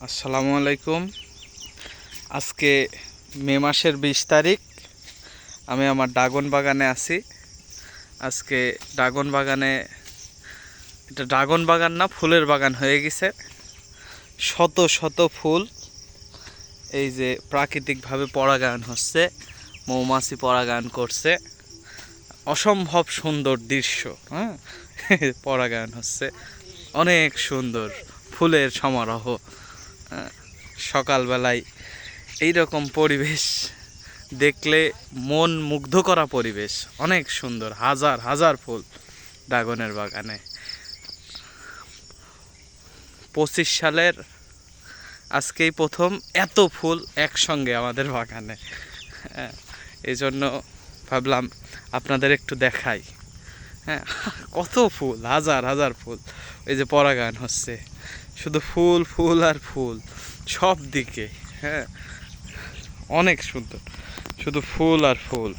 আসসালামু আলাইকুম। আজকে মে মাসের বিশ তারিখ। আমি আমার ড্রাগন বাগানে আছি। আজকে ড্রাগন বাগানে, এটা ড্রাগন বাগান না, ফুলের বাগান হয়ে গেছে। শত শত ফুল। এই যে প্রাকৃতিকভাবে পরাগায়ন হচ্ছে, মৌমাছি পরাগায়ন করছে। অসম্ভব সুন্দর দৃশ্য হ্যাঁ? পরাগায়ন হচ্ছে। অনেক সুন্দর ফুলের সমারোহ। সকালবেলায় এই রকম পরিবেশ দেখলে মন মুগ্ধ করা পরিবেশ। অনেক সুন্দর হাজার হাজার ফুল ড্রাগনের বাগানে। পঁচিশ সালের আজকেই প্রথম এত ফুল একসঙ্গে আমাদের বাগানে। হ্যাঁ, এই জন্য ভাবলাম আপনাদের একটু দেখাই। হ্যাঁ কত ফুল হাজার হাজার ফুল। এই যে পরাগায়ন হচ্ছে। শুধু ফুল ফুল আর ফুল। সব দিকে হ্যাঁ। অনেক সুন্দর। শুধু ফুল আর ফুল।